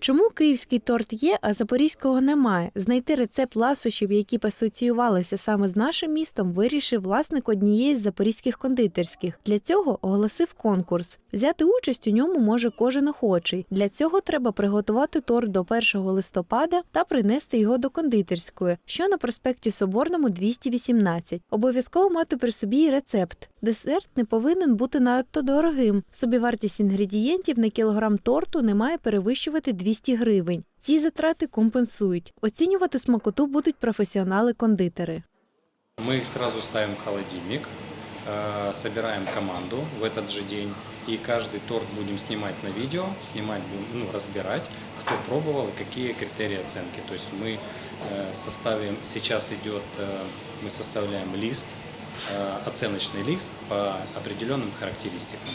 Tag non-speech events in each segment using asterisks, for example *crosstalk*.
Чому київський торт є, а запорізького немає? Знайти рецепт ласощів, які б асоціювалися саме з нашим містом, вирішив власник однієї з запорізьких кондитерських. Для цього оголосив конкурс. Взяти участь у ньому може кожен охочий. Для цього треба приготувати торт до 1 листопада та принести його до кондитерської, що на проспекті Соборному 218. Обов'язково мати при собі і рецепт. Десерт не повинен бути надто дорогим. Собівартість інгредієнтів на кілограм торту не має перевищувати 200 гривень. Ці затрати компенсують. Оцінювати смакоту будуть професіонали-кондитери. Мы их сразу ставим в холодильник, э, собираем команду в этот же день, и каждый торт будем снимать на видео, снимать, будем, ну, разбирать, кто пробовал и какие критерии оценки. То есть мы э, составим, сейчас идет, э, мы составляем лист, э, оценочный лист по определенным характеристикам.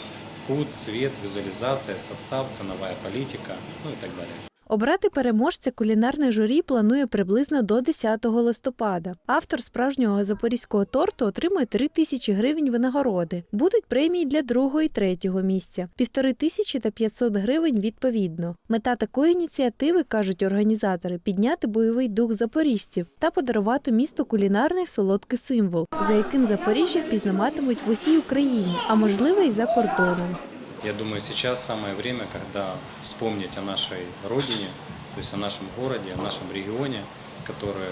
Вкус, цвет, визуализация, состав, ценовая политика, ну и так далее. Обрати переможця кулінарне журі планує приблизно до 10 листопада. Автор справжнього запорізького торту отримує 3 тисячі гривень винагороди. Будуть премії для другого і третього місця півтори тисячі та 500 гривень відповідно. Мета такої ініціативи кажуть організатори підняти бойовий дух запоріжців та подарувати місту кулінарний солодкий символ, за яким Запоріжжя впізнаватимуть в усій Україні, а можливо і за кордоном. Я думаю, сейчас самое время, когда вспомнить о нашей родине, то есть о нашем городе, о нашем регионе, который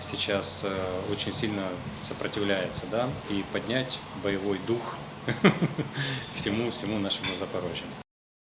сейчас э, очень сильно сопротивляется, да, и поднять боевой дух *laughs* всему, всему нашему Запорожью.